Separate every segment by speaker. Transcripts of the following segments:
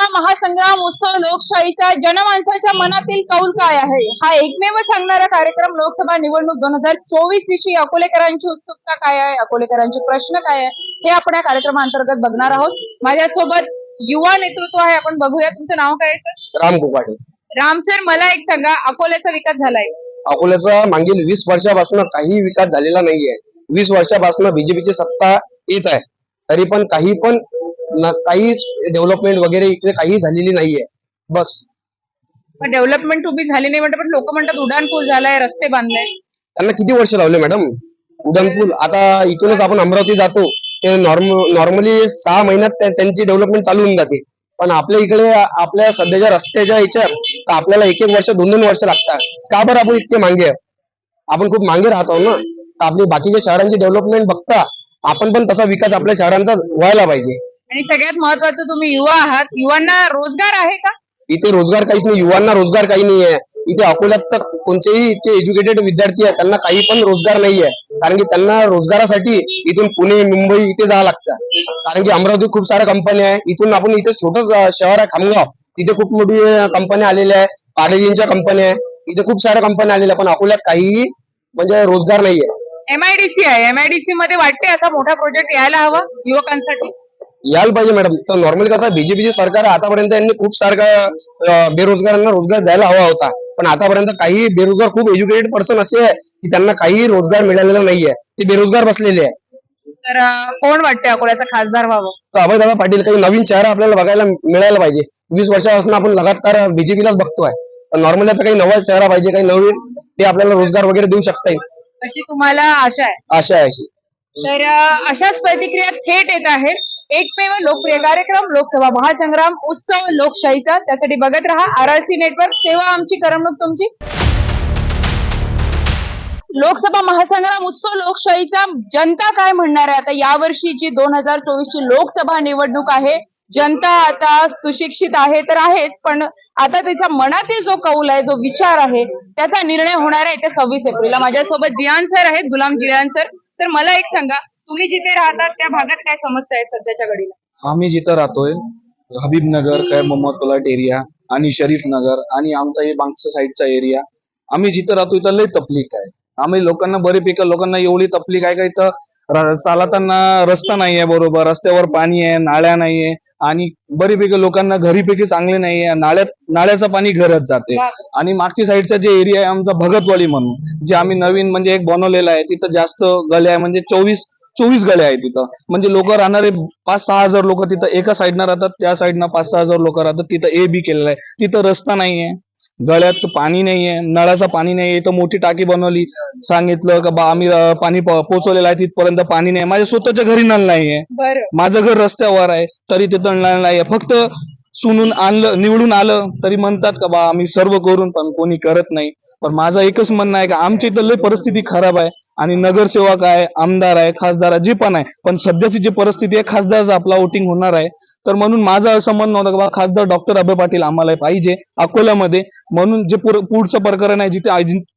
Speaker 1: लोकसभा महासंग्राम उत्सव लोकशाहीचा जनमानसाच्या मनातील कौल काय आहे? हा एकमेव सांगणारा कार्यक्रम लोकसभा निवडणूक दोन हजार चोवीस विषयी अकोलेकरांची उत्सुकता काय आहे? अकोलेकरांचे प्रश्न काय आहे? हे आपण या कार्यक्रमाअंतर्गत बघणार आहोत. माझ्यासोबत युवा नेतृत्व आहे. आपण बघूया. तुमचं नाव काय आहे सर
Speaker 2: राम कोकाटे
Speaker 1: राम सर मला एक सांगा. अकोल्याचा विकास झालाय.
Speaker 2: अकोल्याचा मागील वीस वर्षापासून काही विकास झालेला नाहीये. वीस वर्षापासून बीजेपीची सत्ता येत आहे. तरी पण काही पण काहीच डेव्हलपमेंट वगैरे इकडे काही झालेली नाहीये. बस.
Speaker 1: पण डेव्हलपमेंट उभी झाली नाही म्हणतात पण लोक म्हणतात उड्डाणपूल झालाय रस्ते बांधले.
Speaker 2: त्यांना किती वर्ष लावले मॅडम उडनपूल आता इथूनच आपण अमरावती जातो. ते नॉर्म नॉर्मली सहा महिन्यात त्या- त्यांची डेव्हलपमेंट चालू होऊन जाते. पण आपल्या इकडे आपल्या सध्याच्या रस्त्याच्या ह्याच्यात तर आपल्याला एक एक वर्ष दोन दोन वर्ष लागतात. का बरं आपण इतके मागे? आपण खूप मागे राहतो ना. तर आपली बाकीच्या शहरांची डेव्हलपमेंट बघता आपण पण तसा विकास आपल्या शहरांचा व्हायला पाहिजे.
Speaker 1: आणि सगळ्यात महत्वाचं तुम्ही युवा आहात. युवांना रोजगार आहे का?
Speaker 2: इथे रोजगार काहीच नाही युवांना रोजगार काही नाही आहे इथे अकोल्यात तर कोणतेही इथे एज्युकेटेड विद्यार्थी आहे त्यांना काही पण रोजगार नाही आहे कारण की त्यांना रोजगारासाठी इथून पुणे मुंबई इथे जावं लागतं. कारण की अमरावतीत खूप साऱ्या कंपन्या आहे. इथून आपण इथे छोटं शहर आहे खामगाव. तिथे खूप मोठी कंपन्या आलेल्या आहे. पाडेजींच्या कंपन्या आहे. इथे खूप साऱ्या कंपन्या आलेल्या पण अकोल्यात काहीही म्हणजे रोजगार नाहीये.
Speaker 1: एमआयडीसी आहे. एमआयडीसी मध्ये वाटते असा मोठा प्रोजेक्ट यायला हवा युवकांसाठी?
Speaker 2: यायला पाहिजे मॅडम तर नॉर्मली कसं बीजेपीचे सरकार आतापर्यंत यांनी खूप सारखं बेरोजगारांना रोजगार द्यायला हवा होता. पण आतापर्यंत काही बेरोजगार खूप एज्युकेटेड पर्सन असे आहे की त्यांना काही रोजगार मिळालेला नाहीये. ते बेरोजगार बसलेले आहे.
Speaker 1: तर कोण वाटते अकोल्याचा खासदार व्हावं?
Speaker 2: तर अभयदादा पाटील काही नवीन चेहरा आपल्याला बघायला मिळायला पाहिजे. वीस वर्षापासून आपण लगातार बीजेपीलाच बघतोय. नॉर्मली आता काही नवा चेहरा पाहिजे काही नवीन ते आपल्याला रोजगार वगैरे देऊ शकताय
Speaker 1: अशी तुम्हाला आशा आहे?
Speaker 2: आशा आहे अशी.
Speaker 1: तर अशाच प्रतिक्रिया थेट येत आहेत. एकमेव लोकप्रिय कार्यक्रम लोकसभा महासंग्राम उत्सव लोकशाहीचा. त्यासाठी बघत राहा आर आर सी नेटवर्क. सेवा आमची करमणूक तुमची. लोकसभा महासंग्राम उत्सव लोकशाहीचा. जनता काय म्हणणार आहे? आता यावर्षीची दोन हजार चोवीस ची लोकसभा निवडणूक आहे जनता आता सुशिक्षित आहे तर आहेच पण आता त्याच्या मनातील जो कौल आहे जो विचार आहे त्याचा निर्णय होणार आहे येत्या सव्वीस एप्रिलला. माझ्यासोबत जियान सर आहेत गुलाम जियान सर. सर मला एक सांगा तुम्ही जिथे राहतात त्या भागात काय समस्या आहे सध्याच्या घडीला?
Speaker 3: आम्ही जिथं राहतोय हबीबनगर काय मोहम्मद पलाट एरिया आणि शरीफ नगर आणि आमचा हे मागच्या साईडचा एरिया आम्ही जिथं राहतो इथं लय तकलीफ आहे. आम्ही लोकांना बरेपैकी लोकांना एवढी तकलीफ आहे का इथं र- चालताना रस्ता नाही आहे बरोबर रस्त्यावर पाणी आहे नाळ्या नाहीये आणि बरेपैकी लोकांना घरीपैकी चांगले नाहीये नाळ्यात नाळ्याचं पाणी घरात जाते. आणि मागच्या साईडचा जे एरिया आहे आमचा भगतवाडी म्हणून जे आम्ही नवीन म्हणजे एक बनवलेला आहे तिथं जास्त गल्या आहे म्हणजे चोवीस चोवीस गल्या आहे तिथं. म्हणजे लोक राहणारे पाच सहा हजार लोक तिथं एका साईडनं राहतात त्या साईडनं पाच सहा हजार लोक राहतात. तिथं ए बी केलेलं आहे. तिथं रस्ता नाहीये. गळ्यात पाणी नाहीये. नळाचं पाणी नाहीये. इथं मोठी टाकी बनवली. सांगितलं का बा आम्ही पाणी पोहोचवलेलं आहे. तिथपर्यंत पाणी नाही. माझ्या स्वतःच्या घरी नळ नाहीये. माझं घर रस्त्यावर आहे. तरी तिथं नळ नाहीये. फक्त सुनून आणलं निवडून आलं तरी म्हणतात का बा आम्ही सर्व करून पण कोणी करत नाही. पण माझं एकच म्हणणं आहे का आमच्या इथं लय परिस्थिती खराब आहे आणि नगरसेवक आहे आमदार आहे खासदार आहे जे पण आहे पण सध्याची जी परिस्थिती आहे खासदारचा आपला वोटिंग होणार आहे. तर म्हणून माझं असं म्हणणं होतं बा खासदार डॉक्टर अभय पाटील आम्हाला पाहिजे अकोल्यामध्ये. म्हणून जे पुढचं प्रकरण आहे जिथे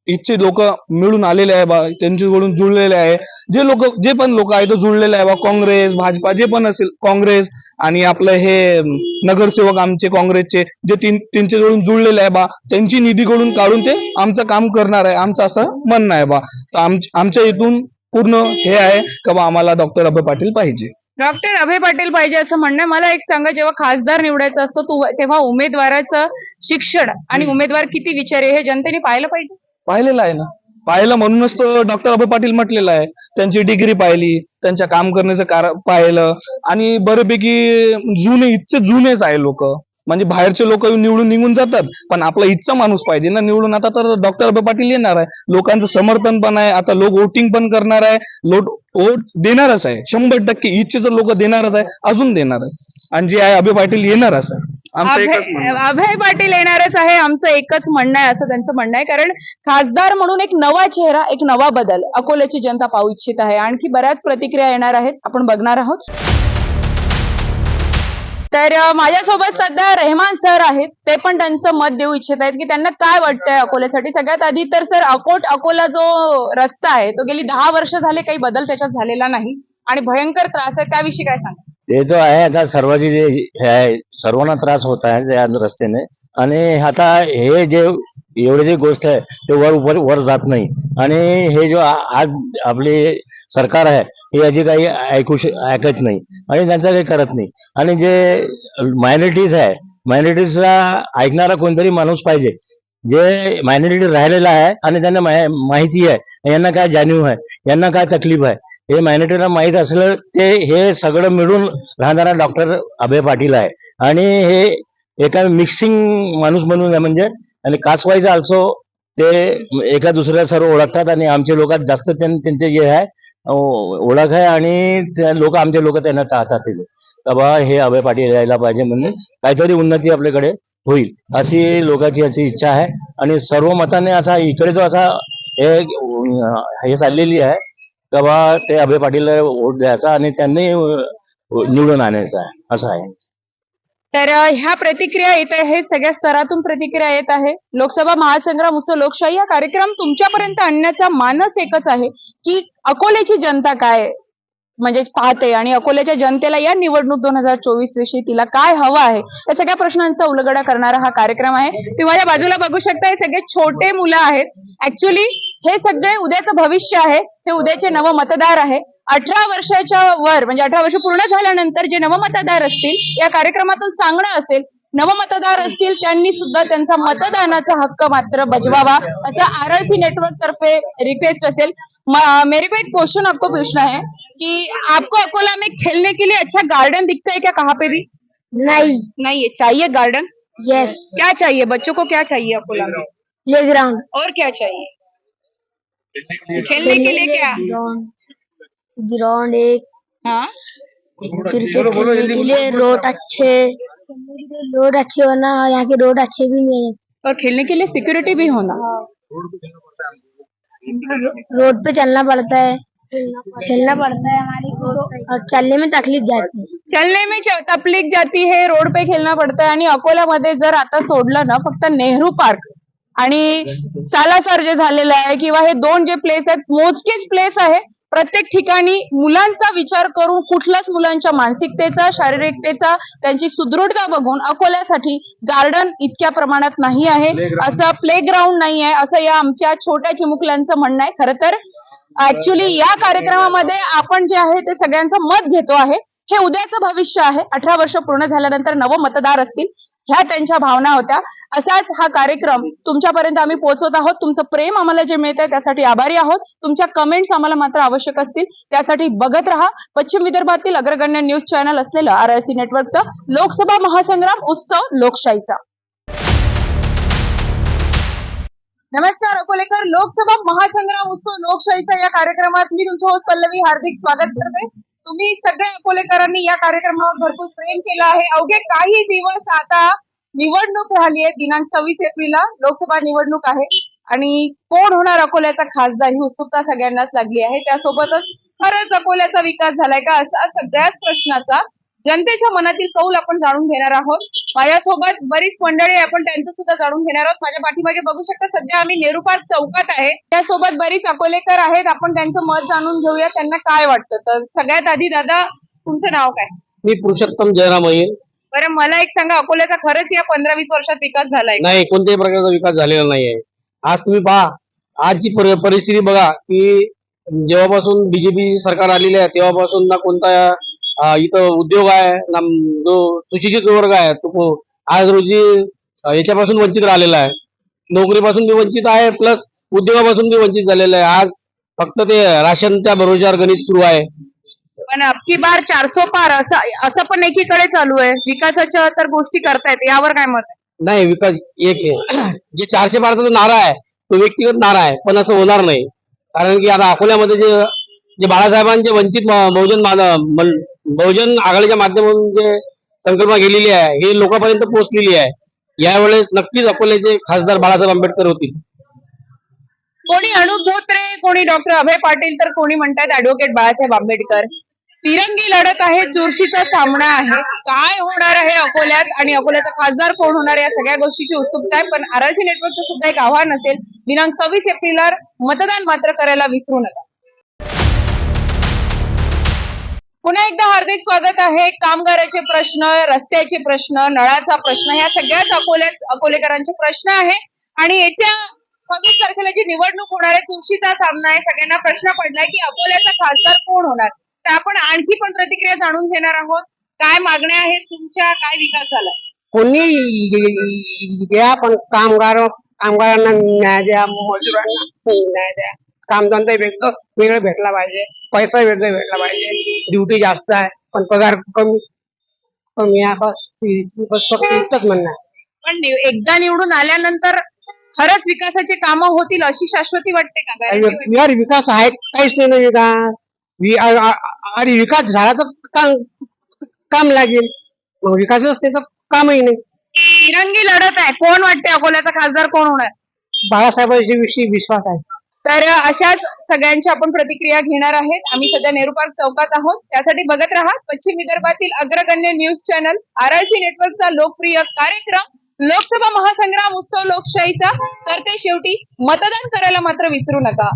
Speaker 3: इथचे लोक मिळून आलेले आहे बा त्यांच्याकडून जुळलेले आहे. जे लोक जे पण लोक आहेत ते जुळलेले आहे बा काँग्रेस भाजपा जे पण असेल काँग्रेस आणि आपलं हे नगरसेवक आमचे काँग्रेसचे जे तीन त्यांच्याकडून जुळलेले आहे बा त्यांची निधीकडून काढून ते आमचं काम करणार आहे. आमचं असं म्हणणं आहे बा. तर आम- आमच्या इथून पूर्ण हे आहे का बा आम्हाला डॉक्टर अभय पाटील पाहिजे.
Speaker 1: डॉक्टर अभय पाटील पाहिजे असं म्हणणं आहे. मला एक सांगा जेव्हा खासदार निवडायचं असतं तु- तेव्हा उमेदवाराचं शिक्षण आणि उमेदवार किती विचार आहे हे जनतेने पाहिलं पाहिजे?
Speaker 3: पाहिलेलं आहे ना. पाहिलं म्हणूनच तर डॉक्टर अभय पाटील म्हटलेलं आहे. त्यांची डिग्री पाहिली त्यांच्या काम करण्याचं कार पाहिलं. आणि बऱ्यापैकी जुने इथचे जुनेच आहे लोक. म्हणजे बाहेरचे लोक निवडून निघून जातात. पण आपला इथचा माणूस पाहिजे ना निवडून. आता तर डॉक्टर अभय पाटील येणार आहे. लोकांचं समर्थन पण आहे. आता लोक वोटिंग पण करणार आहे. लोट वोट देणारच आहे. शंभर टक्के इथचे जर लोक देणारच आहे अजून देणार आहे. आणि जे आहे अभय पाटील येणारच आहे आमचं एकच म्हणणं
Speaker 1: अभय
Speaker 3: आहे.
Speaker 1: अभय पाटील येणारच आहे आमचं एकच म्हणणं आहे असं त्यांचं म्हणणं आहे. कारण खासदार म्हणून एक नवा चेहरा एक नवा बदल अकोल्याची जनता पाहू इच्छित आहे. आणखी बऱ्याच प्रतिक्रिया येणार आहेत. आपण बघणार आहोत. तर अं, माझ्यासोबत सध्या रेहमान सर आहेत. ते पण त्यांचं मत देऊ इच्छित आहेत की त्यांना काय वाटतंय अकोल्यासाठी. सगळ्यात आधी तर सर अकोट अकोला जो रस्ता आहे तो गेली दहा वर्ष झाले काही बदल त्याच्यात झालेला नाही. आणि भयंकर त्रास आहे. त्याविषयी काय सांगा
Speaker 4: ते जो आहे आता सर्वांची जे हे आहे सर्वांना त्रास होत आहे त्या रस्त्याने आणि आता हे जे एवढे जे गोष्ट आहे ते वर वर वर जात नाही आणि हे जो आज आपली सरकार आहे हे याची काही ऐकू श- ऐकत नाही आणि त्यांचं काही करत नाही आणि जे मायनॉरिटीज आहे मायनॉरिटीजला ऐकणारा कोणतरी माणूस पाहिजे जे मायनॉरिटी राहिलेला आहे आणि त्यांना माहिती आहे यांना काय जाणीव आहे यांना काय तकलीफ आहे हे मायनॉरिटीला माहीत असलं ते हे सगळं मिळून राहणारा डॉक्टर अभय पाटील आहे. आणि हे एका मिक्सिंग माणूस म्हणून आहे म्हणजे. आणि कास्ट वाईज ऑल्सो ते एका दुसऱ्या सर्व ओळखतात आणि आमचे लोक जास्त त्यां- त्यांचे जे आहे. ओळख आहे आणि ते लोक आमचे लोक त्यांना चाहतात तिथे. का बा हे अभय पाटील यायला पाहिजे म्हणून काहीतरी उन्नती आपल्याकडे होईल अशी लोकांची याची इच्छा आहे. आणि सर्व मताने असा इकडे जो असा हे चाललेली आहे. का बा ते अभय पाटीलला वोट द्यायचा आणि त्यांनी निवडून आणायचा असं आहे.
Speaker 1: तर ह्या प्रतिक्रिया येत आहे सगळ्या स्तरातून प्रतिक्रिया येत आहे. लोकसभा महासंग्राम उत्सव लोकशाही हा कार्यक्रम तुमच्यापर्यंत आणण्याचा मानस एकच आहे की अकोल्याची जनता काय म्हणजे पाहते आणि अकोल्याच्या जनतेला या निवडणूक दोन हजार चोवीस विषयी तिला काय हवं आहे या सगळ्या प्रश्नांचा उलगडा करणारा हा कार्यक्रम आहे. तुम्ही माझ्या बाजूला बघू शकता हे सगळे छोटे मुलं आहेत. ऍक्च्युली हे सगळे उद्याचं भविष्य आहे. हे उद्याचे नव मतदार आहे. अठरा वर्षाच्या वर म्हणजे अठरा वर्ष पूर्ण झाल्यानंतर जे नवमतदार असतील या कार्यक्रमातून सांगणं असेल नवमतदार असतील त्यांनी सुद्धा त्यांचा मतदानाचा हक्क मात्र बजवावा असं आर आर सी नेटवर्क तर्फे रिक्वेस्ट असेल. मेरे को एक क्वेश्चन आपको पूछना है कि आपको अकोला में खेलने के लिए अच्छा गार्डन दिखता है क्या कहाँ पे भी?
Speaker 5: नहीं।
Speaker 1: नहीं चाहिए गार्डन
Speaker 5: यस
Speaker 1: क्या चाहिए? बच्चों को क्या चाहिए अकोला में?
Speaker 5: प्ले ग्राउंड
Speaker 1: और क्या चाहिए? खेलने के लिए क्या?
Speaker 5: ग्राउंड ग्राउंड एक।
Speaker 1: हाँ?
Speaker 5: क्रिकेट खेलने के लिए रोड अच्छे। रोड अच्छे होना और यहाँ के रोड अच्छे भी नहीं है।
Speaker 1: और खेलने के लिए सिक्योरिटी भी होना।
Speaker 5: रोड पे चलना पड़ता है। खेलना पड़ता है हमारी और चलने में तकलीफ़ जाती है।
Speaker 1: चलने में तकलीफ़ जाती है। रोड पे खेलना खेळणं पडतंय आणि अकोल्यामध्ये जर आता सोडलं ना फक्त नेहरू पार्क। आणि सालासर जे झालेलं आहे किंवा हे दोन जे प्लेस आहेत मोजकेच प्लेस आहे. प्रत्येक ठिकाणी मुलांचा विचार करून कुठल्याच मुलांच्या मानसिकतेचा शारीरिकतेचा त्यांची सुदृढता बघून अकोल्यासाठी गार्डन इतक्या प्रमाणात नाही आहे. असं प्ले ग्राउंड नाही आहे. असं या आमच्या छोट्या चिमुकल्यांचं म्हणणं आहे. खरं तर ऍक्च्युली या कार्यक्रमामध्ये आपण जे आहे ते सगळ्यांचं मत घेतो आहे. हे उद्याचं भविष्य आहे. अठरा वर्ष पूर्ण झाल्यानंतर नव मतदार असतील. ह्या त्यांच्या भावना होत्या. असाच हा कार्यक्रम तुमच्यापर्यंत आम्ही पोहोचवत आहोत. तुमचं प्रेम आम्हाला जे मिळतंय त्यासाठी आभारी आहोत. तुमच्या कमेंट्स आम्हाला मात्र आवश्यक असतील. त्यासाठी बघत राहा. पश्चिम विदर्भातील अग्रगण्य न्यूज चॅनल असलेलं आर आय सी नेटवर्कचं लोकसभा महासंग्राम उत्सव लोकशाहीचा. नमस्कार अकोलेकर. लोकसभा महासंग्राम उत्सव लोकशाहीचा या कार्यक्रमात मी तुमच्या होस्ट पल्लवी हार्दिक स्वागत करते. तुम्ही सगळ्या अकोलेकरांनी या कार्यक्रमावर भरपूर प्रेम केलं आहे. अवघे काही दिवस आता निवडणूक राहिली आहे. दिनांक सव्वीस एप्रिलला लोकसभा निवडणूक आहे. आणि कोण होणार अकोल्याचा खासदार ही उत्सुकता सगळ्यांनाच लागली आहे. त्यासोबतच खरंच अकोल्याचा विकास झालाय का असा सगळ्याच प्रश्नाचा जनतेच्या मनातील कौल आपण जाणून घेणार आहोत. माझ्यासोबत बरीच मंडळी आपण त्यांचं सुद्धा जाणून घेणार आहोत. माझ्या पाठीमागे बघू शकता सध्या आम्ही नेहरू पार्क चौकात आहे. त्यासोबत बरीच अकोलेकर आहेत. आपण त्यांचं मत जाणून घेऊया. त्यांना काय वाटतं? तर सगळ्यात आधी दादा तुमचं नाव काय?
Speaker 2: मी पुरुषोत्तम जयराम अय्यर.
Speaker 1: बरं मला एक सांगा अकोल्याचा खरंच या पंधरा वीस वर्षात विकास झालाय?
Speaker 2: नाही कोणत्याही प्रकारचा विकास झालेला नाहीये. आज तुम्ही पहा आजची परि- परिस्थिती बघा की जेव्हापासून बीजेपी सरकार आलेली आहे तेव्हापासून ना कोणता इथं उद्योग आहे जो सुशिक्षित वर्ग आहे तो आज रोजी याच्यापासून वंचित राहिलेला आहे. नोकरीपासून बी वंचित आहे प्लस उद्योगापासून बी वंचित झालेलं आहे. आज फक्त ते राशनच्या भरोश्यावर गणित सुरू आहे.
Speaker 1: पण अबकी बार चारसो पार असं असं पण एकीकडे चालू आहे. विकासाच्या तर गोष्टी करतायत यावर काय मत?
Speaker 2: नाही विकास एक आहे. जे चारशे बारचा जो नारा आहे तो व्यक्तिगत नारा आहे पण असं होणार नाही. कारण की आता अकोल्यामध्ये जे जे बाळासाहेबांचे वंचित बहुजन बहुजन आघाडीच्या माध्यमातून जे संकल्पना गेलेली आहे हे लोकांपर्यंत पोहोचलेली आहे यावेळेस नक्कीच अकोल्याचे खासदार बाळासाहेब आंबेडकर होतील.
Speaker 1: कोणी अनुप धोत्रे कोणी डॉक्टर अभय पाटील तर कोणी म्हणतात ऍडव्होकेट बाळासाहेब आंबेडकर. तिरंगी लढत आहे चुरशीचा सामना आहे. काय होणार आहे अकोल्यात आणि अकोल्याचा खासदार कोण होणार या सगळ्या गोष्टीची उत्सुकता आहे पण आरआरसी नेटवर्कचं सुद्धा एक आव्हान असेल दिनांक सव्वीस एप्रिलला मतदान मात्र करायला विसरू नका. पुन्हा एकदा हार्दिक स्वागत आहे. कामगाराचे प्रश्न रस्त्याचे प्रश्न नळाचा प्रश्न ह्या सगळ्याच अकोले अकोलेकरांचे प्रश्न आहे. आणि येत्या सव्वीस तारखेला जी निवडणूक होणार आहे चुरशीचा सामना आहे. सगळ्यांना प्रश्न पडलाय की अकोल्याचा खासदार कोण होणार? तर आपण आणखी पण प्रतिक्रिया जाणून घेणार आहोत. काय मागण्या आहेत तुमच्या? काय विकास झाला
Speaker 6: कोणी द्या पण कामगार कामगारांना न्याय द्या मजुरांना न्याय द्या. कामधंदा वेगळं वेगळं भेटला पाहिजे. पैसा वेगळं भेटला पाहिजे. ड्युटी जास्त आहे. पण पगार कमी कमी आहे. बस बस फक्त इतकंच म्हणणं आहे.
Speaker 1: पण निव- एकदा निवडून आल्यानंतर खरंच विकासाचे कामं होतील अशी शाश्वती वाटते का? Guarantee वाटते?
Speaker 6: यार विकास आहे काहीच नाही ना विकास. वि- आ- आ- आणि विकास झाला तर काम काम लागेल. मग विकास असते तर कामही नाही.
Speaker 1: तिरंगी लढत आहे. कोण वाटते अकोल्याचा खासदार कोण होणार?
Speaker 6: बाळासाहेबांच्या विषयी विश्वास आहे.
Speaker 1: तर अशाच सगळ्यांच्या आपण प्रतिक्रिया घेणार आहेत. आम्ही सध्या नेहरू पार्क चौकात आहोत. त्यासाठी बघत राहा पश्चिम विदर्भातील अग्रगण्य news channel R I C नेटवर्कचा लोकप्रिय कार्यक्रम लोकसभा महासंग्राम उत्सव लोकशाहीचा. सरते शेवटी मतदान करायला मात्र विसरू नका.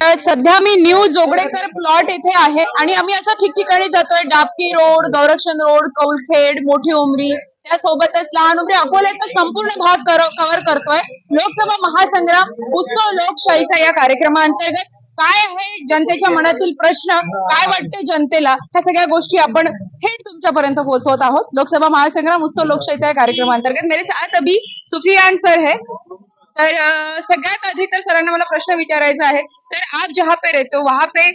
Speaker 1: सध्या मी न्यू जोगडेकर प्लॉट येथे आहे आणि आम्ही असं ठिकठिकाणी जातोय. डाबकी रोड गौरक्षण रोड कौलखेड मोठी उमरी. त्यासोबतच लहान उमरी अकोल्याचा संपूर्ण भाग कव्हर करतोय. लोकसभा महासंग्राम उत्सव लोकशाहीचा या कार्यक्रमाअंतर्गत काय आहे जनतेच्या मनातील प्रश्न? काय वाटते जनतेला? ह्या सगळ्या गोष्टी आपण थेट तुमच्यापर्यंत पोहोचवत आहोत. लोकसभा महासंग्राम उत्सव लोकशाहीचा या कार्यक्रमाअंतर्गत मेरे साथ अभी सुफियान सर है. तर सगळ्यात आधी तर सरांना मला प्रश्न विचारायचा आहे. सर आप जहाँ पे रहते हो वहाँ पे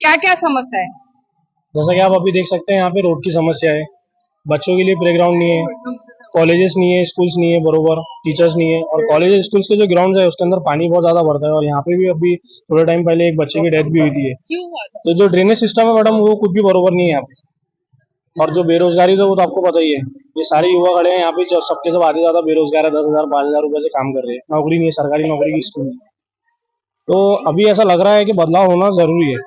Speaker 1: क्या क्या समस्या है?
Speaker 7: जैसा कि आप अभी देख सकते हैं यहाँ पे रोड की समस्या है। बच्चों के लिए प्लेग्राउंड नहीं है कॉलेजेस नहीं है स्कूल्स नहीं है बरोबर। टीचर्स नहीं है। और कॉलेज स्कूल्स के जो ग्राउंड है उसके अंदर पानी बहुत ज़्यादा भरता है। और यहाँ पे भी अभी थोड़े टाइम पहले एक बच्चे की डेथ भी हुई था? तो जो ड्रेनेज सिस्टम है मैडम वो कुछ भी बरोबर नहीं है यहाँ पे। और जो बेरोजगारी तो वो तो आपको पता ही है। ये सारे युवा खड़े हैं यहाँ पे सबके सब आधे ज़्यादा बेरोजगार है, दस हज़ार, पाँच हज़ार रुपए से काम कर रहे हैं। नौकरी नहीं है, सरकारी नौकरी की स्कूल तो अभी ऐसा लग रहा है कि बदलाव होना ज़रूरी है।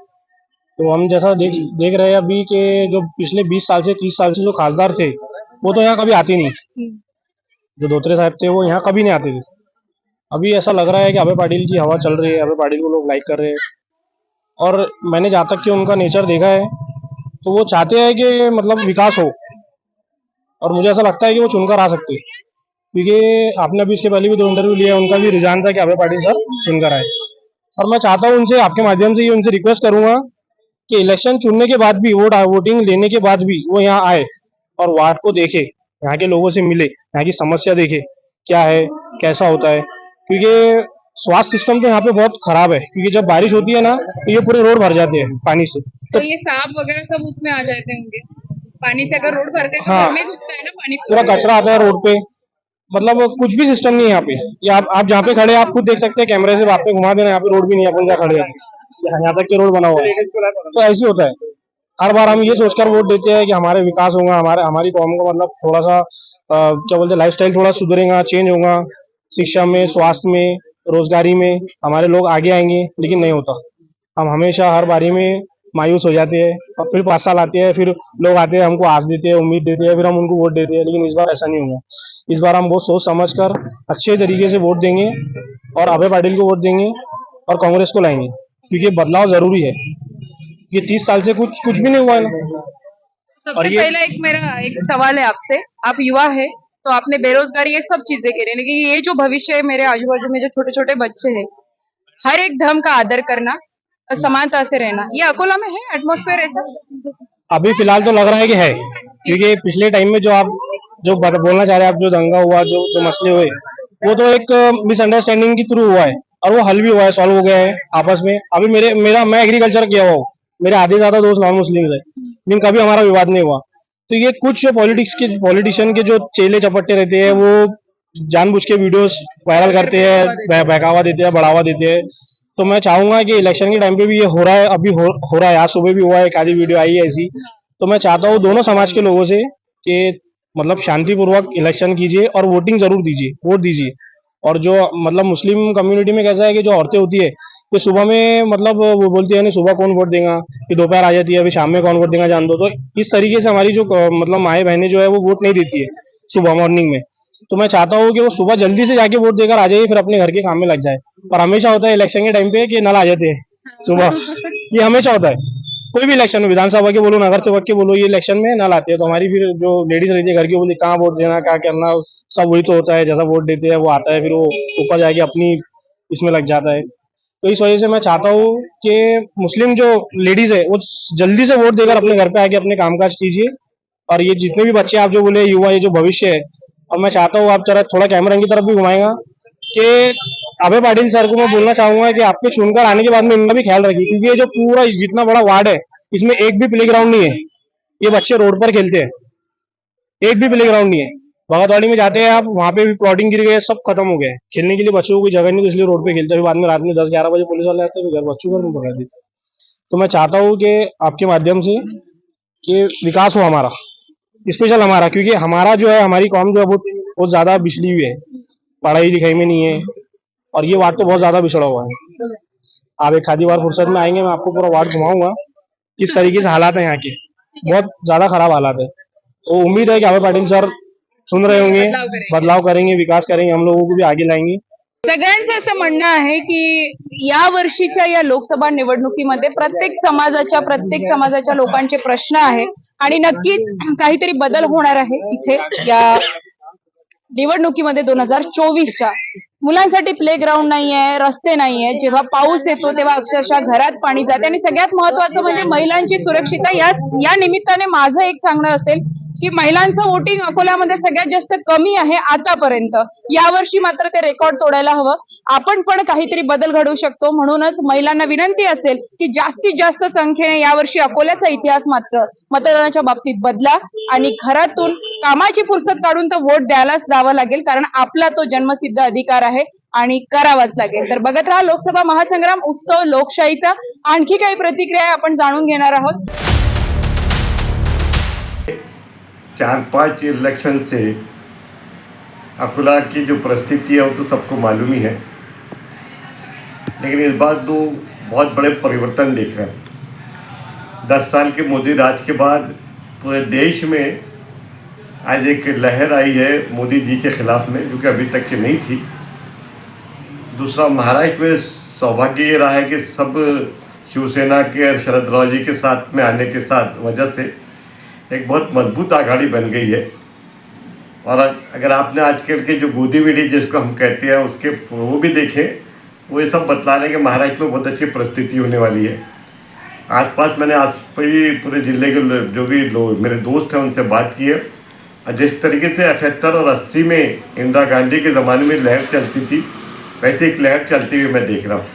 Speaker 7: तो हम जैसा देख देख रहे हैं अभी के जो पिछले 20 साल से 30 साल से जो खासदार थे, वो तो यहाँ कभी आते नहीं। जो धोत्रे साहब थे, वो यहाँ कभी नहीं आते थे। अभी ऐसा लग रहा है कि अभय पाटिल की हवा चल रही है, अभय पाटिल को लोग लाइक कर रहे हैं। और मैंने जहाँ तक कि उनका नेचर देखा है तो वो चाहते हैं कि मतलब विकास हो। और मुझे ऐसा लगता है कि वो चुनकर आ सकते हैं। क्योंकि आपने अभी इसके पहले भी दो इंटरव्यू लिया उनका भी रुझान था कि अभय पाटिल सर चुनकर आए। और मैं चाहता हूँ उनसे, आपके माध्यम से ये उनसे रिक्वेस्ट करूँगा कि इलेक्शन चुनने के बाद भी वोट वोटिंग लेने के बाद भी वो यहाँ आए और वार्ड को देखे, यहाँ के लोगों से मिले, यहाँ की समस्या देखे, क्या है, कैसा होता है। क्योंकि स्वास्थ्य सिस्टम तो यहाँ पे बहुत खराब है क्योंकि जब बारिश होती है ना तो ये पूरे रोड भर जाते हैं पानी से।
Speaker 1: तो ये सांप वगैरह सब उसमें आ जाते होंगे? पानी से अगर रोड भरते तो
Speaker 7: हाँ।
Speaker 1: है ना पानी
Speaker 7: पूरा? कचरा आता है रोड पे। मतलब कुछ भी सिस्टम नहीं है यहाँ पे। ये आप आप जहाँ पे खड़े हैं आप खुद देख सकते हैं कैमरे से आप पे घुमा देना यहाँ पे रोड भी नहीं अपन जहाँ खड़े हैं। यहाँ तक के रोड बना हुआ है। तो ऐसे होता है। हर बार हम ये सोचकर वोट देते हैं कि हमारे विकास होगा हमारे हमारी कौम का मतलब थोड़ा सा क्या बोलते हैं लाइफ थोड़ा सुधरेगा चेंज होगा। शिक्षा में स्वास्थ्य में रोजगारी में हमारे लोग आगे आएँगे लेकिन नहीं होता। हम हमेशा हर बारी में मायूस हो जाते हैं और फिर पाँच साल आते हैं फिर लोग आते हैं हमको आस देते हैं उम्मीद देते हैं फिर हम उनको वोट देते हैं लेकिन इस बार ऐसा नहीं होगा इस बार हम बहुत सोच समझ कर अच्छे तरीके से वोट देंगे और अभय पाटिल को वोट देंगे और कांग्रेस को लाएँगे क्योंकि बदलाव ज़रूरी है। ये तीस साल से कुछ कुछ भी नहीं हुआ है। ना
Speaker 1: सबसे पहला एक मेरा एक सवाल है आपसे। आप युवा है तो आपने बेरोजगारी, ये सब चीज़ें करी। लेकिन ये जो भविष्य है मेरे आजू बाजू में जो छोटे छोटे बच्चे हैं, हर एक धर्म का आदर करना, समानता से रहना। ये अकोला में है? एटमोस्फेयर ऐसा?
Speaker 7: अभी फ़िलहाल तो लग रहा है कि है, क्योंकि पिछले टाइम में जो आप, जो बोलना चाह रहे हैं आप, जो दंगा हुआ, जो जो मसले हुए, वो तो एक मिसअंडरस्टैंडिंग के थ्रू हुआ है, और वो हल भी हुआ है सॉल्व हो गया है आपस में। अभी मेरे, मेरा, मैं एग्रीकल्चर किया हुआ हूँ, मेरे आधे ज़्यादा दोस्त नॉन मुस्लिम है लेकिन कभी हमारा विवाद नहीं हुआ। तो ये कुछ पॉलिटिक्स के पॉलिटिशियन के जो चेले चपट्टे रहते हैं वो जानबूझ के वीडियोस वायरल करते हैं बहकावा देते हैं बढ़ावा देते हैं। तो मैं चाहूँगा कि इलेक्शन के टाइम पे भी ये हो रहा है अभी हो, हो रहा है आज सुबह भी हुआ है एक आधी वीडियो आई है ऐसी। तो मैं चाहता हूँ दोनों समाज के लोगों से कि मतलब शांतिपूर्वक इलेक्शन कीजिए और वोटिंग ज़रूर दीजिए वोट दीजिए। और जो मतलब मुस्लिम कम्युनिटी में कैसा है कि जो औरतें होती है कि सुबह में मतलब वो बोलती है सुबह कौन वोट देगा? कि दोपहर आ जाती है अभी शाम में कौन वोट देगा जान दो। तो इस तरीके से हमारी जो मतलब माए बहनें जो है, वो वोट नहीं देती है सुबह मॉर्निंग में। तो मैं चाहता हूँ कि वो सुबह जल्दी से जाके वोट देकर आ जाइए फिर अपने घर के काम में लग जाए। और हमेशा होता है इलेक्शन के टाइम पे कि नल आ जाते हैं सुबह। ये हमेशा होता है। कोई भी इलेक्शन में विधानसभा के बोलो, नगर सेवक के बोलो, ये इलेक्शन में नल लाते हैं। तो हमारी फिर जो लेडीज़ रहती है, घर की वो बोलती कहाँ वोट देना, क्या करना? सब वही तो होता है। जैसा वोट देते हैं, वो आता है, फिर वो ऊपर जाके अपनी इसमें लग जाता है। तो इस वजह से मैं चाहता हूँ कि मुस्लिम जो लेडीज़ है, वो जल्दी से वोट देकर अपने घर पे आके अपने कामकाज कीजिए। और ये जितने भी बच्चे आप जो बोले, युवा, ये जो भविष्य है और मैं चाहता हूँ आप जरा थोड़ा कैमरा की तरफ़ भी घुमाएगा कि अभय पाटिल सर को मैं बोलना चाहूँगा कि आपके चुनकर आने के बाद में इनका भी ख्याल रखिए, क्योंकि ये जो पूरा जितना बड़ा वार्ड है, इसमें एक भी प्ले नहीं है। ये बच्चे रोड पर खेलते हैं। एक भी प्ले नहीं है। भगतवाड़ी में जाते हैं आप, वहाँ पे भी प्लॉटिंग गिर गए सब खत्म हो गए खेलने के लिए बच्चों को जगह नहीं तो इसलिए रोड पे खेलते हैं। बाद में रात में दस ग्यारह बजे पुलिस वाले आते तो घर बच्चों को पकड़ देते तो मैं चाहता हूँ कि आपके माध्यम से कि विकास हो हमारा स्पेशल हमारा, क्योंकि हमारा जो है, हमारी कॉम जो है, वो बहुत ज़्यादा बिछड़ी हुई है। पढ़ाई लिखाई में नहीं है, और ये वार्ड तो बहुत ज़्यादा बिछड़ा हुआ है। आप एक खादी बार फुर्सत में आएँगे, मैं आपको पूरा वार्ड घुमाऊँगा, किस तरीके से हालात है यहाँ के। बहुत ज़्यादा खराब हालात है। तो उम्मीद है कि अभय पाटिल सर सुन रहे होंगे
Speaker 1: बदलाव करेंगे।
Speaker 7: बदलाव करेंगे विकास करेंगे हम लोगों को भी आगे लाएंगे।
Speaker 1: सगळ्यांचं असं म्हणणं आहे की या वर्षीच्या या लोकसभा निवडणुकीमध्ये प्रत्येक समाजाच्या प्रत्येक समाजाच्या लोकांचे प्रश्न आहे आणि नक्कीच काहीतरी बदल होणार आहे इथे या निवडणुकीमध्ये दोन हजार चोवीसच्या. मुलांसाठी प्ले ग्राउंड नाहीये रस्ते नाहीये जेव्हा पाऊस येतो तेव्हा अक्षरशः घरात पाणी जाते. आणि सगळ्यात महत्वाचं म्हणजे महिलांची सुरक्षितता या या निमित्ताने माझं एक सांगणं असेल की महिलांचं वोटिंग अकोल्यामध्ये सगळ्यात जास्त कमी आहे आतापर्यंत. यावर्षी मात्र ते रेकॉर्ड तोडायला हवं. आपण पण काहीतरी बदल घडवू शकतो. म्हणूनच महिलांना विनंती असेल की जास्तीत जास्त संख्येने यावर्षी अकोल्याचा इतिहास मात्र मतदानाच्या बाबतीत बदला आणि घरातून कामाची फुरसत काढून तर वोट द्यायलाच द्यावं लागेल कारण आपला तो जन्मसिद्ध अधिकार आहे आणि करावाच लागेल. तर बघत राहा लोकसभा महासंग्राम उत्सव लोकशाहीचा. आणखी काही प्रतिक्रिया आपण जाणून घेणार आहोत.
Speaker 8: चार पाँच इलेक्शन से अकोला की जो परिस्थिति है, वो तो सबको मालूम ही है। लेकिन इस बार तो बहुत बड़े परिवर्तन देख रहे हैं। दस साल के मोदी राज के बाद पूरे देश में आज एक लहर आई है मोदी जी के खिलाफ में, जो कि अभी तक की नहीं थी। दूसरा, महाराष्ट्र में सौभाग्य ये रहा है कि सब शिवसेना के शरद राव जी के साथ में आने के साथ वजह से एक बहुत मज़बूत आघाड़ी बन गई है। और अगर आपने आजकल के जो गोदी मीडिया जिसको हम कहते हैं, उसके वो भी देखें, वो ये सब बतला रहे कि महाराष्ट्र में बहुत अच्छी परिस्थिति होने वाली है। आसपास मैंने आस पूरे ज़िले के जो भी लोग मेरे दोस्त हैं, उनसे बात की है। और जिस तरीके से अठहत्तर और अस्सी में इंदिरा गांधी के ज़माने में लहर चलती थी, वैसे एक लहर चलती हुई मैं देख रहा हूँ।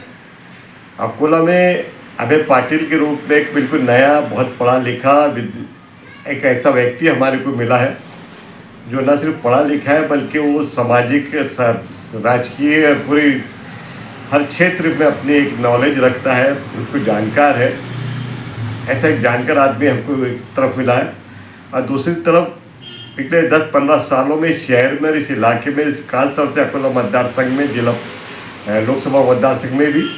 Speaker 8: अकोला में अभय पाटिल के रूप में एक बिल्कुल नया, बहुत पढ़ा लिखा एक ऐसा व्यक्ति हमारे को मिला है, जो न सिर्फ़ पढ़ा लिखा है, बल्कि वो सामाजिक, राजकीय, पूरी हर क्षेत्र में अपनी एक नॉलेज रखता है, उसको जानकार है। ऐसा एक जानकार आदमी हमको एक तरफ़ मिला है। और दूसरी तरफ़, पिछले दस पंद्रह सालों में शहर में और इस इलाके में, इस खास से अकोला मतदार संघ में, जिला लोकसभा मतदार संघ में भी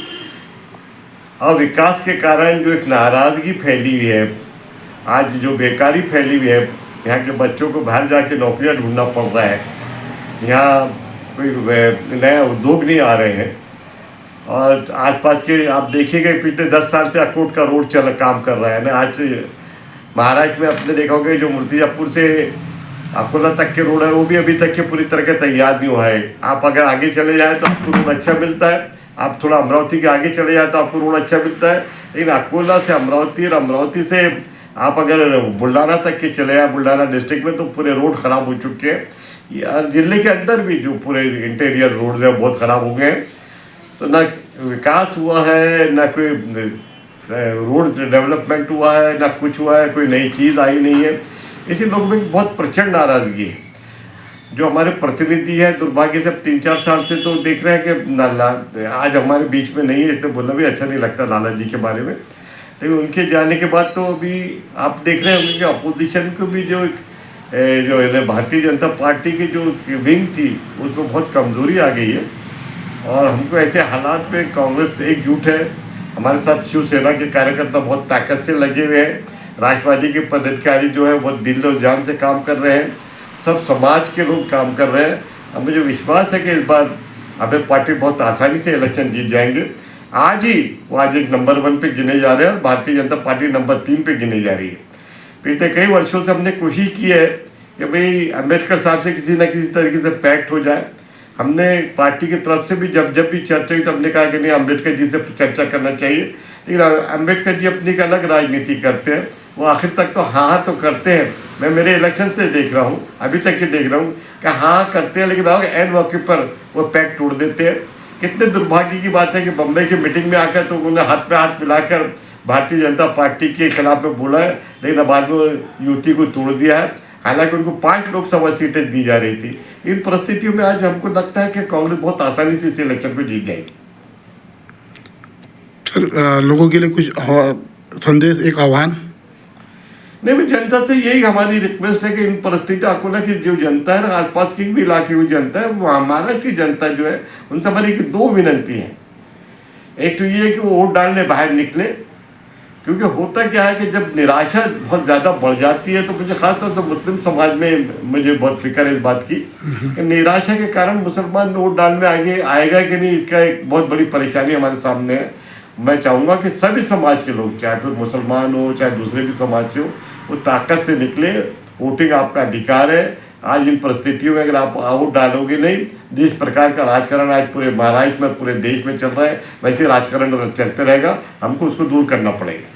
Speaker 8: अविकास के कारण जो एक नाराज़गी फैली हुई है आज जो बेकारी फैली हुई है, यहाँ के बच्चों को बाहर जाके नौकरियाँ ढूंढना पड़ रहा है। यहाँ कोई नया उद्योग नहीं आ रहे हैं। और आसपास के आप देखिएगा, पिछले दस साल से अकोट का रोड चल, काम कर रहा है। ना, आज महाराष्ट्र में आपने देखा होगा, जो मुर्तिजापुर से अकोला तक के रोड है, वो भी अभी तक के पूरी तरह के तैयार नहीं हुआ है। आप अगर आगे चले जाए तो आपको रोड अच्छा मिलता है। आप थोड़ा अमरावती के आगे चले जाए तो आपको रोड अच्छा मिलता है। लेकिन अकोला से अमरावती और अमरावती से आप अगर बुल्डाना तक के चले आए बुल्डाना डिस्ट्रिक्ट में तो पूरे रोड खराब हो चुके हैं। ज़िले के अंदर भी जो पूरे इंटीरियर रोड है, बहुत खराब हो गए हैं। तो ना विकास हुआ है, ना कोई रोड डेवलपमेंट हुआ है, ना कुछ हुआ है, कोई नई चीज़ आई नहीं है। इसी लोग में बहुत प्रचंड नाराज़गी है। जो हमारे प्रतिनिधि है, दुर्भाग्य से तीन चार साल से तो देख रहे हैं कि आज हमारे बीच में नहीं है, इसलिए बोलना भी अच्छा नहीं लगता लाला जी के बारे में। लेकिन उनके जाने के बाद तो अभी आप देख रहे होंगे कि अपोजिशन को भी जो एक जो है भारतीय जनता पार्टी की जो विंग थी उसमें बहुत कमज़ोरी आ गई है। और हमको ऐसे हालात में कांग्रेस एकजुट है। हमारे साथ शिवसेना के कार्यकर्ता बहुत ताकत से लगे हुए हैं। राष्ट्रवादी के पदाधिकारी जो है, बहुत दिल और जान से काम कर रहे हैं। सब समाज के लोग काम कर रहे हैं। अब मुझे विश्वास है कि इस बार हमें पार्टी बहुत आसानी से इलेक्शन जीत जाएँगे। आज ही वो आज एक नंबर वन पे गिने जा रहे हैं और भारतीय जनता पार्टी नंबर तीन पे गिनी जा रही है। पिछले कई वर्षों से हमने कोशिश की है कि भाई अंबेडकर साहब से किसी ना किसी तरीके से पैक्ट हो जाए। हमने पार्टी की तरफ़ से भी जब जब भी चर्चा हुई तो हमने कहा कि नहीं अंबेडकर जी से चर्चा करना चाहिए। लेकिन अंबेडकर जी अपनी अलग राजनीति करते हैं। वो आखिर तक तो हाँ हाँ तो करते हैं। मैं मेरे इलेक्शन से देख रहा हूँ, अभी तक के देख रहा हूँ कि हाँ करते हैं, लेकिन एंड मौके पर वो पैक तोड़ देते हैं। कितने दुर्भाग्य की बात है कि बम्बई की मीटिंग में आकर तो उन्होंने हाथ पे हाथ मिलाकर भारतीय जनता पार्टी के खिलाफ में बोला है, लेकिन बाद में युति को तोड़ दिया है। हालाँकि उनको पाँच लोकसभा सीटें दी जा रही थी। इन परिस्थितियों में आज हमको लगता है कि कांग्रेस बहुत आसानी से इस इलेक्शन को जीत जाएगी।
Speaker 9: लोगों के लिए कुछ संदेश, एक आह्वान?
Speaker 8: नहीं, मैं जनता से यही हमारी रिक्वेस्ट है कि इन परिस्थितियों अकोला की जो जनता है ना आसपास की भी इलाके की जनता है, वो हमारा की जनता जो है उनसे हमारी दो विनंती है। एक तो ये है कि वो वोट डालने बाहर निकले, क्योंकि होता क्या है कि जब निराशा बहुत ज़्यादा बढ़ जाती है तो मुझे खासतौर से मुस्लिम समाज में मुझे बहुत फ़िक्र है इस बात की, कि निराशा के कारण मुसलमान वोट डालने आगे आएगा कि नहीं, इसका एक बहुत बड़ी परेशानी हमारे सामने है। मैं चाहूँगा कि सभी समाज के लोग, चाहे फिर मुसलमान हो, चाहे दूसरे भी समाज के हो वो ताकत से निकले वोटिंग आपका अधिकार है। आज इन परिस्थितियों में अगर आप वोट डालोगे नहीं, जिस प्रकार का राजकारण आज पूरे महाराष्ट्र में, पूरे देश में चल रहा है, वैसे राजकारण चलते रहेगा, हमको उसको दूर करना पड़ेगा।